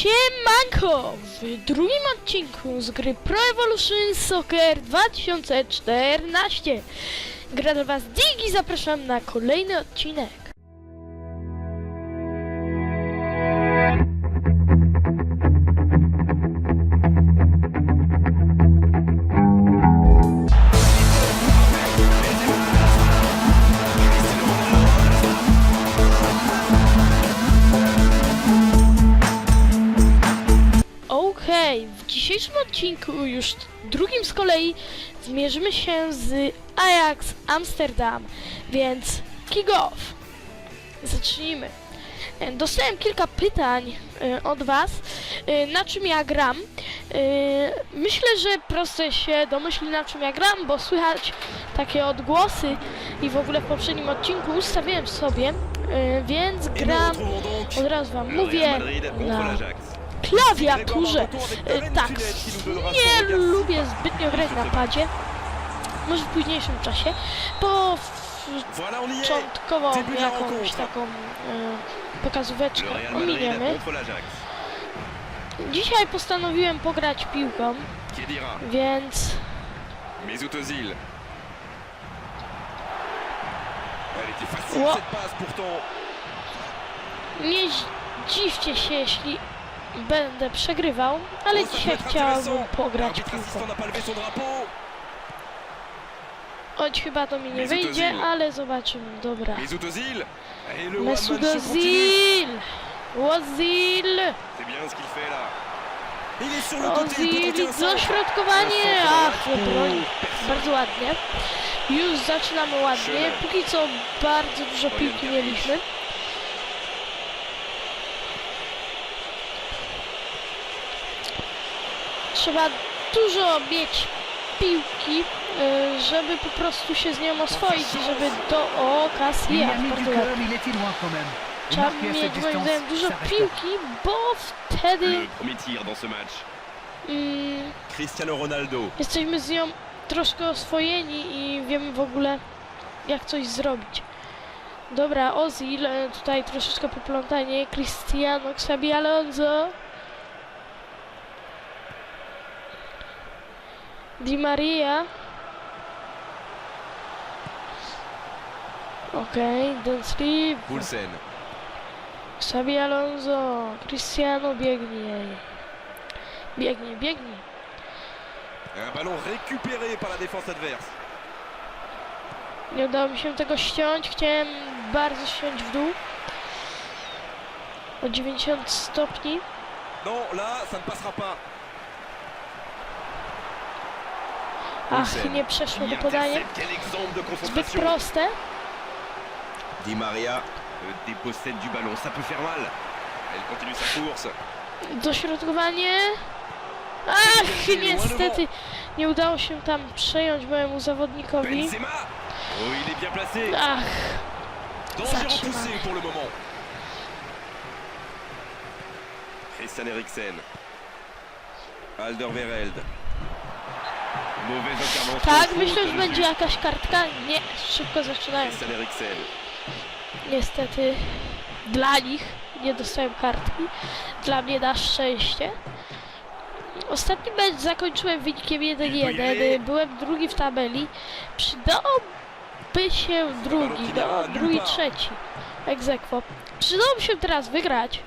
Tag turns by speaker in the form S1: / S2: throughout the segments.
S1: Siemanko! W drugim odcinku z gry Pro Evolution Soccer 2014 gra do Was Digi, zapraszam na kolejny odcinek. Odcinku, już drugim z kolei, zmierzymy się z Ajax Amsterdam, więc kick off. Zacznijmy. E, Dostałem kilka pytań e, od Was, e, na czym ja gram. Myślę, że proste się domyśli na czym ja gram, bo słychać takie odgłosy i w ogóle w poprzednim odcinku ustawiłem sobie, więc gram, od razu Wam mówię, na klawiaturze. E, Tak, nie lubię zbytnio grać na padzie. Może w późniejszym czasie.
S2: On y
S1: początkowo jakąś taką e, pokazóweczkę ominiemy. Dzisiaj postanowiłem pograć piłką, więc
S2: pourtant.
S1: nie dziwcie się, jeśli będę przegrywał, ale dzisiaj chciałbym pograć piłką. Choć chyba to mi nie wyjdzie, ale zobaczymy. Dobra.
S2: Mesut
S1: Ozil,
S2: tenter un centre.
S1: dośrodkowanie! Ach.
S2: Oh,
S1: Bardzo ładnie. Już zaczynamy ładnie. Póki co bardzo dużo piłki mieliśmy. Trzeba dużo mieć piłki, y, żeby po prostu się z nią oswoić i żeby do o
S3: Il a
S1: Casillas,
S3: mis du
S1: bardzo
S3: cœur,
S1: ładnie.
S3: il était loin quand même. Et
S1: Trzeba mieć moim zdaniem dużo piłki, bo wtedy mm,
S2: Cristiano Ronaldo.
S1: jesteśmy z nią troszkę oswojeni i wiemy w ogóle jak coś zrobić. Dobra, Ozil, e, tutaj troszeczkę poplątanie, Cristiano, Xabi Alonso. Di Maria. Okej, okay, Densleeve.
S2: Poulsen.
S1: Xabi Alonso, Cristiano biegnie. Biegnie, biegnie.
S2: Un ballon récupéré par la défense adverse.
S1: Nie udało mi się tego ściąć. Chciałem bardzo ściąć w dół. O 90 stopni.
S2: Non, là, ça ne passera pas.
S1: Ach, nie przeszło do podania. Zbyt proste.
S2: Di Maria dépossède du ballon, ça peut faire mal. Elle continue sa course.
S1: Dośrodkowanie. Ach, niestety nie udało się tam przejąć mojemu zawodnikowi.
S2: Oh.
S1: Ach, zatrzymany.
S2: Christian Eriksen. Alderweireld.
S1: Tak, myślę, że będzie jakaś kartka. Nie, szybko zaczynają. Niestety dla nich nie dostałem kartki. Dla mnie na szczęście. Ostatni mecz zakończyłem wynikiem 1-1. Byłem drugi w tabeli. Przydałby się drugi, no, drugi, trzeci. Egzekwo. Przydałoby się teraz wygrać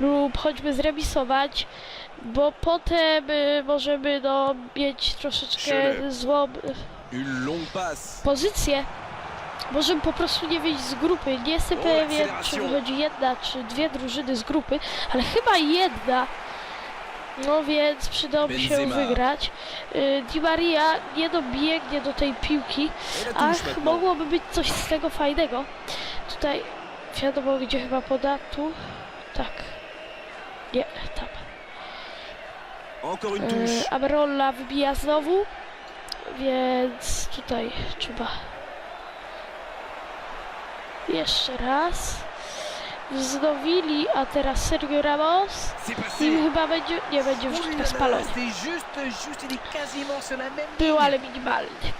S1: lub choćby zremisować, bo potem y, możemy no, mieć troszeczkę złą
S2: passe.
S1: pozycję. Możemy po prostu nie wyjść z grupy. Nie jestem pewien, czy wychodzi jedna, czy dwie drużyny z grupy, ale chyba jedna. No więc przydałoby się wygrać. Y, Di Maria nie dobiegnie do tej piłki. Ach, mogłoby być coś z tego fajnego. Tutaj wiadomo gdzie chyba poda. Tu. Tak. Nie, tam. Amerola wybija znowu, więc tutaj trzeba jeszcze raz. Wznowili, a teraz Sergio Ramos i chyba będzie, nie będzie wrzutka
S3: là,
S1: spalony. Był, ale minimalny.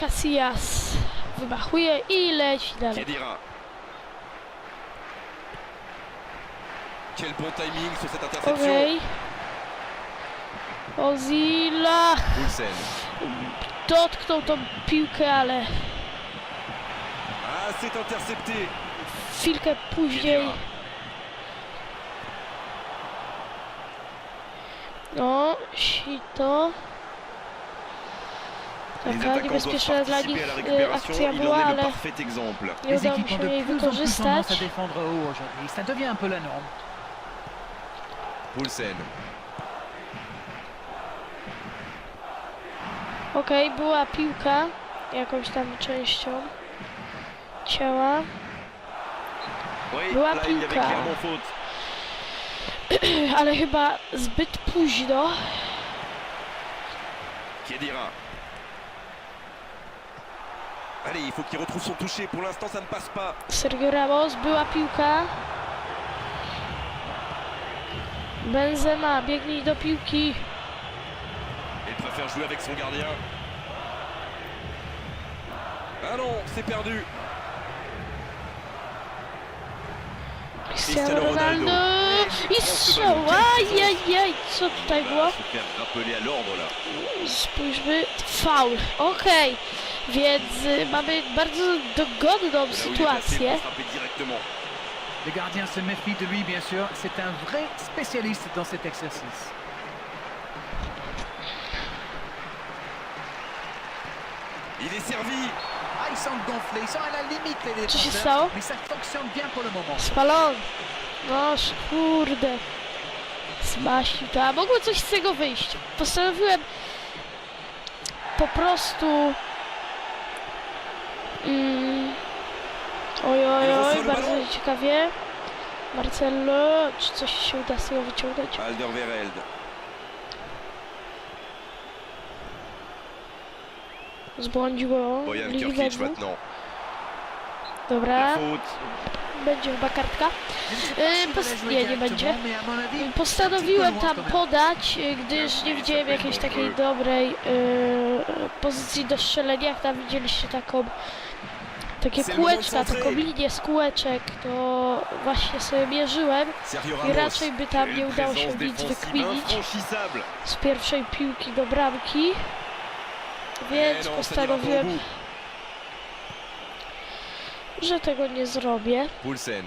S1: Casillas wymachuje i leci dalej.
S2: Quel bon timing sur cette interception.
S1: Okej. Ozila dotknął tą piłkę, ale
S2: Ah, c'est intercepté.
S1: Chwilkę później. No, sito. Taka niebezpieczna dla nich
S2: récupération.
S1: akcja była,
S2: en est le
S1: ale
S2: parfait exemple.
S1: nie udało mi się jej wykorzystać.
S3: Ça devient un peu la norme.
S2: Poulsen.
S1: Okej, była piłka jakąś tam częścią ciała,
S2: Oui,
S1: Była piłka.
S2: faute.
S1: ale chyba zbyt późno.
S2: Khedira. Allez, il faut qu'il retrouve son toucher. Pour l'instant, ça ne passe pas.
S1: Sergio Ramos, była piłka. Benzema, biegnij do piłki.
S2: Il préfère jouer avec son gardien. Ah non, c'est perdu.
S1: Cristiano
S2: Cristiano
S1: Ronaldo.
S2: Ronaldo.
S1: I strzał. Ajajaj, co tutaj
S2: Il
S1: było?
S2: va se faire rappeler à l'ordre là.
S1: Spójrzmy, faul. Okej, więc y, mamy bardzo dogodną
S2: Là où il est placé
S1: sytuację.
S2: pour frapper directement.
S3: Le gardien se méfie de lui, bien sûr. C'est un vrai spécialiste dans cet exercice.
S2: Il est servi.
S3: Ah, ils sont gonflés, ils sont à la limite les
S1: Co się
S3: défenseurs.
S1: stało?
S3: Mais ça
S1: Spalony. Noż, kurde. Zmaścił to, a mogło coś z tego wyjść. Postanowiłem po prostu... Mm, oj, oj, oj, bardzo ciekawie. Marcelo, czy coś się uda z tego wyciągnąć?
S2: Alderweireld.
S1: Zbłądziło
S2: Bojan Kirkic maintenant.
S1: Dobra, będzie chyba kartka. Nie, nie będzie. Postanowiłem tam podać, y, gdyż nie widziałem jakiejś takiej dobrej y, pozycji do strzelenia. Jak tam widzieliście taką, takie kółeczka, taką linię z kółeczek, to właśnie sobie mierzyłem i raczej by tam nie udało się nic wykminić z pierwszej piłki do bramki. Więc postanowiłem. Że tego nie zrobię.
S2: Poulsen.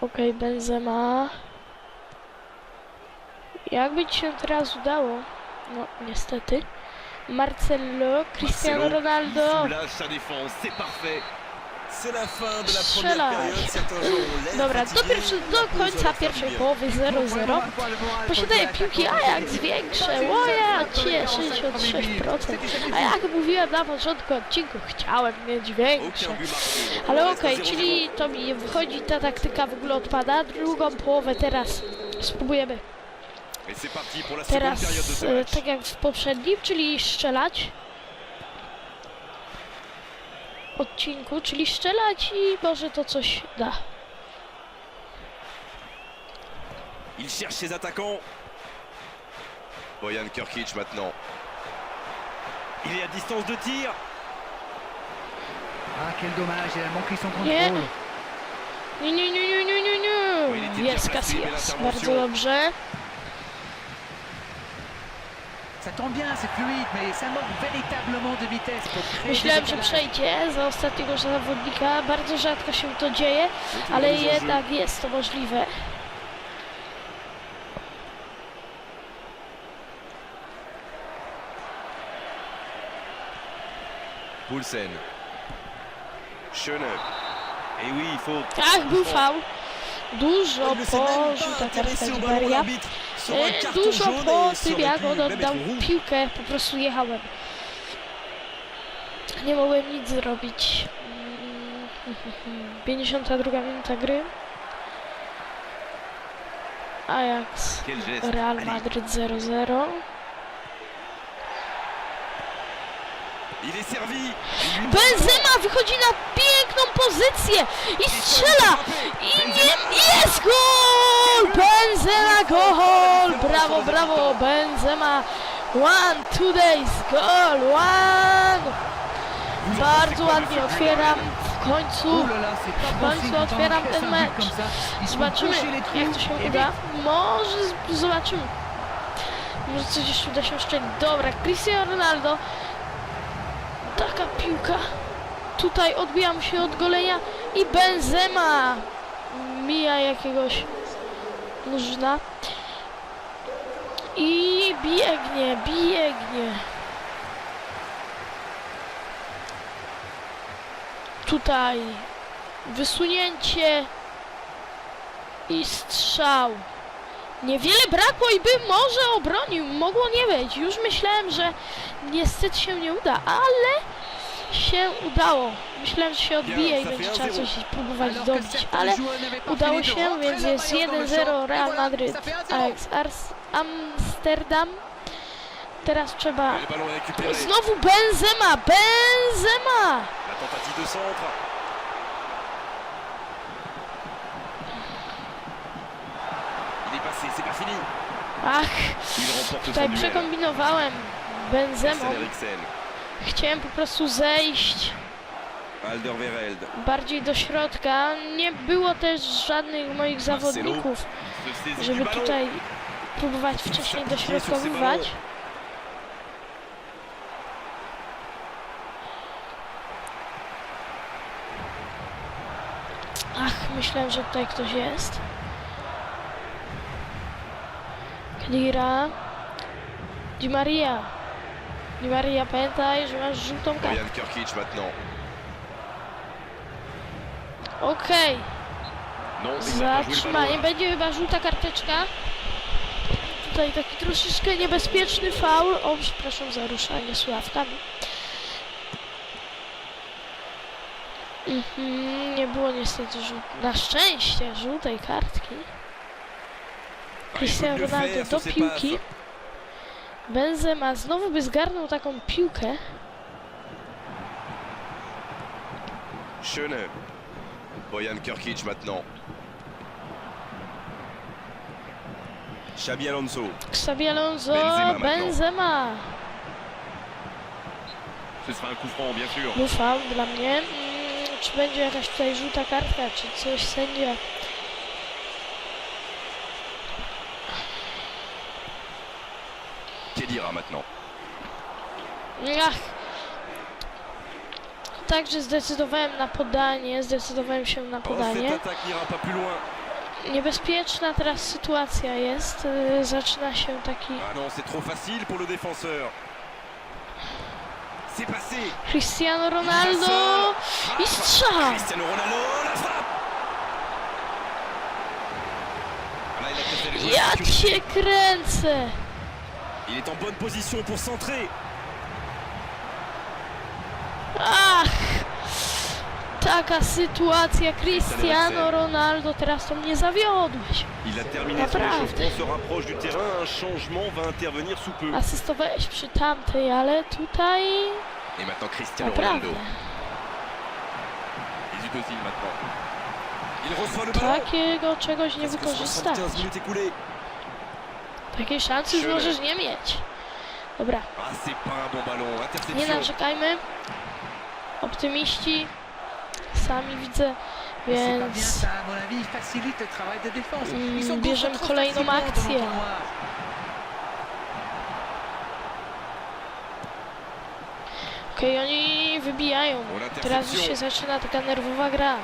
S1: Okej, Benzema. Jakby ci się teraz udało? No, niestety. Marcelo, Cristiano Ronaldo.
S2: Il soulage sa défense, c'est parfait.
S4: C'est la fin de la première
S1: Strzelaj.
S4: période. Certains joueurs ont l'air
S1: Dobra, do, pierwszy, do końca pierwszej połowy 0-0.
S3: Vraiment, pas le moral
S1: Posiadaje piłki Ajax większe, łoja, cie, 66%. A jak mówiłem na początku odcinku, chciałem mieć większe. Ale okej,
S2: 0-0.
S1: czyli to mi nie wychodzi, ta taktyka w ogóle odpada. Drugą połowę teraz spróbujemy teraz e, tak jak w poprzednim, czyli strzelać. Odcinku, czyli strzelać i może to coś da.
S2: Il cherche ses attaquants. Boyan Kirkic maintenant. Il est à distance de tir.
S3: Ah, quel dommage, il a manqué son contrôle.
S1: Nie, nie, nie, nie, nie, nie, nie. Jest Casillas, bardzo dobrze.
S3: Ça tombe bien, c'est fluide, mais ça manque véritablement de vitesse pour créer
S1: Myślałem, że przejdzie za ostatniego zawodnika. Bardzo rzadko się to dzieje, ale jednak jest to możliwe.
S2: Poulsen. Schöne. Et oui, il faut.
S1: Tak, był faul. Dużo
S4: Il ne s'est même
S1: po
S4: pas
S1: żółta kartka
S4: intéressé
S1: E, Dużo po tym, jak on oddał piłkę, po prostu jechałem. Nie mogłem nic zrobić. Mm, 52 minuta gry. Ajax. Real Madrid 0-0.
S2: Il est servi. Il lui-
S1: Benzema wychodzi na piękną pozycję i strzela! I nie jest gol! Benzema gol! Brawo, brawo! Benzema one, two days, gol, one! Bardzo ładnie otwieram. W końcu. W końcu otwieram ten mecz. Zobaczymy, jak to się uda. Może zobaczymy. Może coś jeszcze uda się szczelić. Dobra, Cristiano Ronaldo. Taka piłka. Tutaj odbijam się od golenia i Benzema mija jakiegoś murzyna. I biegnie, biegnie. Tutaj wysunięcie i strzał. Niewiele brakło i by może obronił, mogło nie być. Już myślałem, że niestety się nie uda, ale się udało. Myślałem, że się odbije i będzie trzeba coś próbować zdobyć, ale udało się, więc jest
S3: balle dans le
S1: 1-0
S3: champ. Et
S1: Real Madrid,
S3: ça fait 1-0.
S1: Ajax Ars Amsterdam. Teraz trzeba znowu Benzema, Benzema!
S2: La tentative de centre. Il est passé, c'est pas fini.
S1: Ach, tutaj przekombinowałem Benzemą. Chciałem po prostu zejść bardziej do środka. Nie było też żadnych moich zawodników, żeby tutaj próbować wcześniej dośrodkowywać. Ach, myślałem, że tutaj ktoś jest. Klira. Di Maria. Di Maria, pamiętaj, że masz żółtą kartę.
S2: Bojan Kirkic maintenant.
S1: Okej,
S2: le
S1: zatrzymanie. Będzie chyba żółta karteczka. Tutaj taki troszeczkę niebezpieczny faul. O, przepraszam za ruszanie sławkami. Mhm, nie było niestety żół- na szczęście żółtej kartki. Cristiano Ronaldo do piłki. Benzema znowu by zgarnął taką piłkę.
S2: Schöne. Bojan Kirkic maintenant. Xabi Alonso.
S1: Xabi Alonso,
S2: Benzema.
S1: Benzema.
S2: Ce sera un coup franc, bien sûr.
S1: Był faul dla mnie. Mm, Czy będzie jakaś tutaj żółta kartka, czy coś sędzia?
S2: Maintenant.
S1: Ach. Także zdecydowałem na podanie, zdecydowałem się na podanie. Niebezpieczna teraz sytuacja jest. y, Zaczyna się taki
S2: Ah.
S1: Cristiano Ronaldo i strzał. Ja cię kręcę.
S2: Il est en bonne position pour centrer.
S1: Ach! Taka sytuacja, Cristiano Ronaldo, teraz to mnie zawiodłeś.
S2: Il a terminé son échauffement, se rapproche du terrain. Un changement va intervenir sous peu.
S1: Asystowałeś przy tamtej, ale tutaj
S2: Et maintenant Cristiano
S1: naprawdę.
S2: Ronaldo. Mesut Özil maintenant. Il reçoit le ballon.
S1: Takiego czegoś nie wykorzystać.
S2: 75 minutes écoulées.
S1: Takiej szansy już możesz nie mieć. Dobra, nie narzekajmy. Optymiści sami widzę, więc. Mm, bierzemy kolejną akcję. okej, oni wybijają. Teraz już się zaczyna taka nerwowa gra.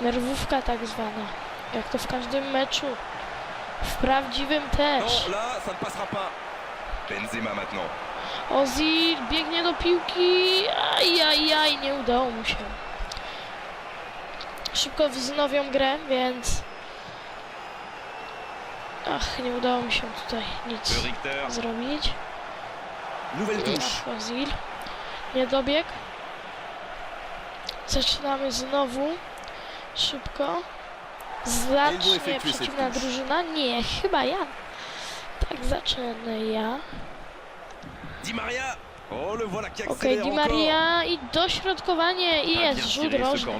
S1: Nerwówka tak zwana. Jak to w każdym meczu. W prawdziwym też.
S2: Benzema maintenant.
S1: Ozil biegnie do piłki. Ajajaj, nie udało mu się. Szybko wznowią grę, więc... Ach, nie udało mi się tutaj nic zrobić. Ach, Ozil. Nie dobieg. Zaczynamy znowu. Szybko. Zacznie przeciwna drużyna? Nie, chyba ja. Tak, zacznę ja. Okej,
S2: accélère
S1: Di. Maria i dośrodkowanie i jest rzut rożny.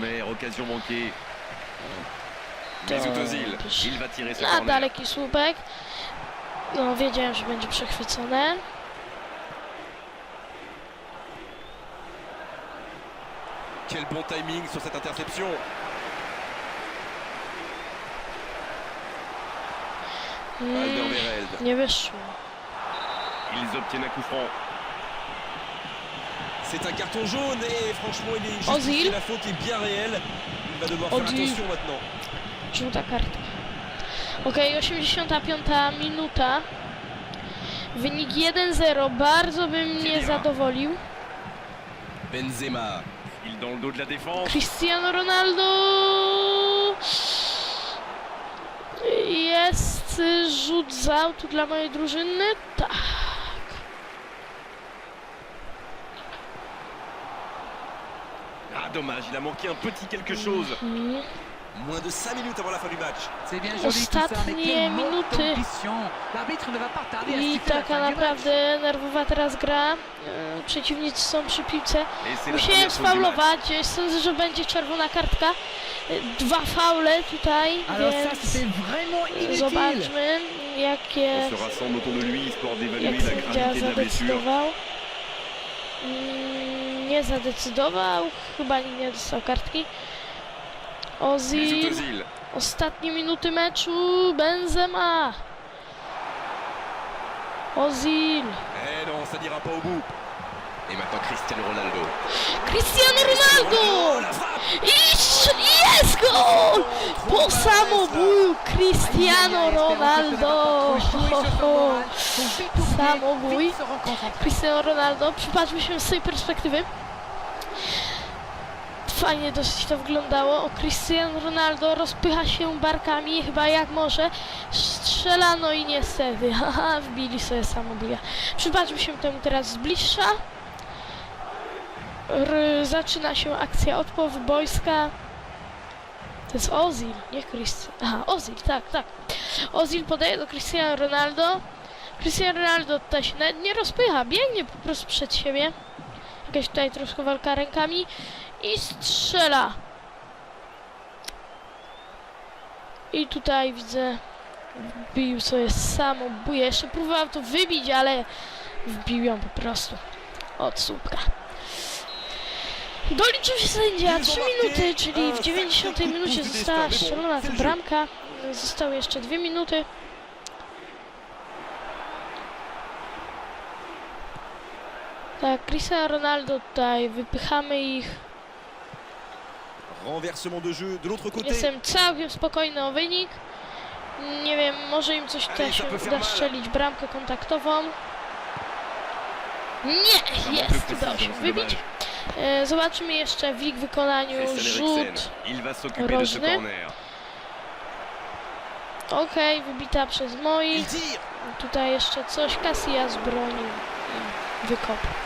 S1: Na daleki słupek. No, wiedziałem, że będzie przechwycone.
S4: Quel bon timing sur cette interception.
S1: Mm, nie wyszło.
S2: Ils obtiennent un coup franc.
S4: C'est un carton jaune et franchement il est justifié, la faute est bien réelle. Il va devoir faire attention maintenant.
S1: Żółta karta. Okej, 85 minuta. Wynik 1-0. Bardzo by mnie
S2: Khedira.
S1: zadowolił.
S4: Benzema.
S2: Il dans le dos de la défense.
S1: Cristiano Ronaldo jest rzut z autu dla mojej drużyny. Tak.
S2: Ah dommage, il a manqué un petit quelque chose.
S1: Mhm.
S4: De 5 minutes avant la fin du match.
S3: C'est bien joli tout ça, mais
S1: Ostatnie minuty. I taka naprawdę nerwowa teraz gra. E, Przeciwnicy są przy piłce. Musiałem sfaulować. Sądzę, że będzie czerwona kartka. E, Dwa faule tutaj, więc zobaczmy jakie, jak sędzia zadecydował. Mm, Nie zadecydował, chyba nie dostał kartki. Ozil, ostatnie minuty meczu, Benzema. Ozil,
S4: Eh non, ça n'ira pas au bout.
S2: Et maintenant Cristiano Ronaldo.
S1: Cristiano Ronaldo! I jest gol! Po samobuju Cristiano Ronaldo! Ho, ho. Samobój. Cristiano Ronaldo, przypatrzmy się z tej perspektywy. Fajnie dosyć to wyglądało. O, Cristiano Ronaldo rozpycha się barkami, chyba jak może. Strzela, no i niestety, haha, wbili sobie samobuja. Przypatrzmy się temu teraz z bliższa. R zaczyna się akcja odpowbojska. To jest Ozil, nie Cristiano. Aha, Ozil, tak, tak. Ozil podaje do Cristiano Ronaldo. Cristiano Ronaldo tutaj się nawet nie rozpycha, biegnie po prostu przed siebie. Jakaś tutaj troszkę walka rękami i strzela. I tutaj widzę, wbił sobie samobój. Jeszcze próbował to wybić, ale wbił ją po prostu od słupka. Doliczył się sędzia 3 minuty, czyli w 90 minucie została strzelona ta bramka. Zostały jeszcze 2 minuty. Tak, Cristiano Ronaldo tutaj, wypychamy ich.
S4: Renversement de jeu de l'autre côté.
S1: Jestem całkiem spokojny o wynik. Nie wiem, może im coś się uda strzelić bramkę kontaktową. Nie, jest, udało się wybić. E, Zobaczymy jeszcze w ich wykonaniu rzut. Rożny. Okej, wybita przez moich. Tutaj jeszcze coś Casillas bronił i wykopał.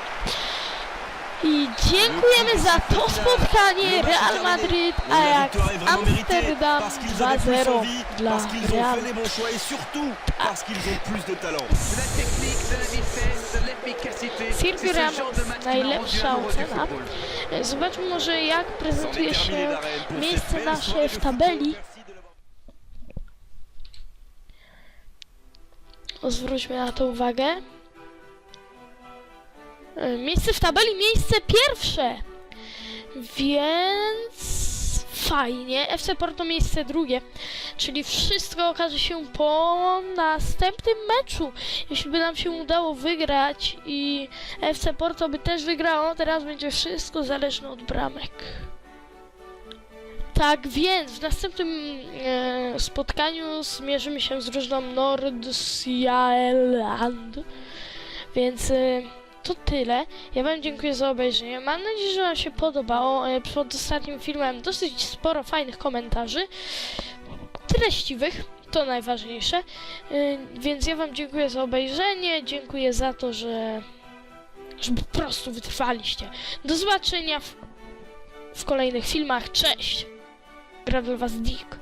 S1: I dziękujemy za to spotkanie Real Madrid Ajax Amsterdam
S4: parce qu'ils avaient plus
S1: 2-0
S4: envie,
S1: dla Real. Sergio Ramos, najlepsza ocena.
S3: football.
S1: Zobaczmy może jak prezentuje się miejsce nasze w tabeli. zwróćmy na to uwagę. E, Miejsce w tabeli, miejsce pierwsze. Więc fajnie. FC Porto miejsce drugie. Czyli wszystko okaże się po następnym meczu. Jeśli by nam się udało wygrać i FC Porto by też wygrało, teraz będzie wszystko zależne od bramek. Tak więc w następnym e, spotkaniu zmierzymy się z drużyną Nordsjælland. Więc e, to tyle. Ja Wam dziękuję za obejrzenie. Mam nadzieję, że Wam się podobało. E, pod ostatnim filmem dosyć sporo fajnych komentarzy. Treściwych. To najważniejsze. E, więc ja Wam dziękuję za obejrzenie. Dziękuję za to, że, że po prostu wytrwaliście. Do zobaczenia w, w kolejnych filmach. Cześć! Gra Was Dick.